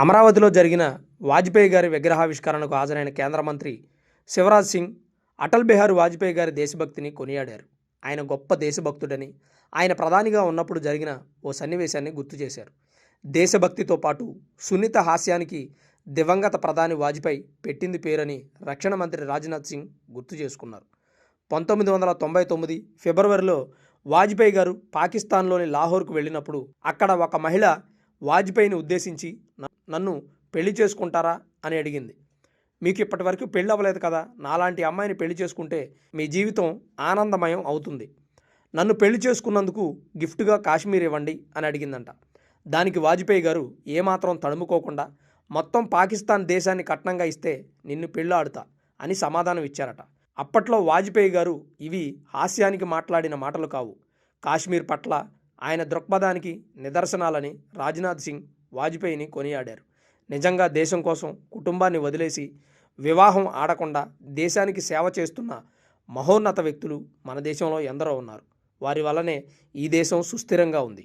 అమరావతిలో జరిగిన వాజ్పేయి గారి విగ్రహావిష్కరణకు హాజరైన కేంద్ర మంత్రి శివరాజ్ సింగ్ అటల్ బిహారీ వాజ్పేయి గారి దేశభక్తిని కొనియాడారు. ఆయన గొప్ప దేశభక్తుడని ఆయన ప్రధానిగా ఉన్నప్పుడు జరిగిన ఓ సన్నివేశాన్ని గుర్తు చేశారు. దేశభక్తితో పాటు సున్నిత హాస్యానికి దివంగత ప్రధాని వాజ్పేయి పెట్టింది పేరని రక్షణ మంత్రి రాజ్నాథ్ సింగ్ గుర్తు చేసుకున్నారు. పంతొమ్మిది వందల తొంభై తొమ్మిది ఫిబ్రవరిలో వాజ్పేయి గారు పాకిస్తాన్లోని లాహోర్కు వెళ్ళినప్పుడు అక్కడ ఒక మహిళ వాజ్పేయిని ఉద్దేశించి నన్ను పెళ్ళి చేసుకుంటారా అని అడిగింది. మీకు ఇప్పటివరకు పెళ్ళి అవ్వలేదు కదా నాలాంటి అమ్మాయిని పెళ్ళి చేసుకుంటే మీ జీవితం ఆనందమయం అవుతుంది. నన్ను పెళ్ళి చేసుకున్నందుకు గిఫ్ట్గా కాశ్మీర్ ఇవ్వండి అని అడిగిందంట. దానికి వాజ్పేయి గారు ఏమాత్రం తడుముకోకుండా మొత్తం పాకిస్తాన్ దేశాన్ని కట్నంగా ఇస్తే నిన్ను పెళ్ళాడుతా అని సమాధానం ఇచ్చారట. అప్పట్లో వాజ్పేయి గారు ఇవి హాస్యానికి మాట్లాడిన మాటలు కావు. కాశ్మీర్ పట్ల ఆయన దృక్పథానికి నిదర్శనాలని రాజ్నాథ్ సింగ్ వాజ్పేయిని కొనియాడారు. నిజంగా దేశం కోసం కుటుంబాన్ని వదిలేసి వివాహం ఆడకుండా దేశానికి సేవ చేస్తున్న మహోన్నత వ్యక్తులు మన దేశంలో ఎందరో ఉన్నారు. వారి వల్లనే ఈ దేశం సుస్థిరంగా ఉంది.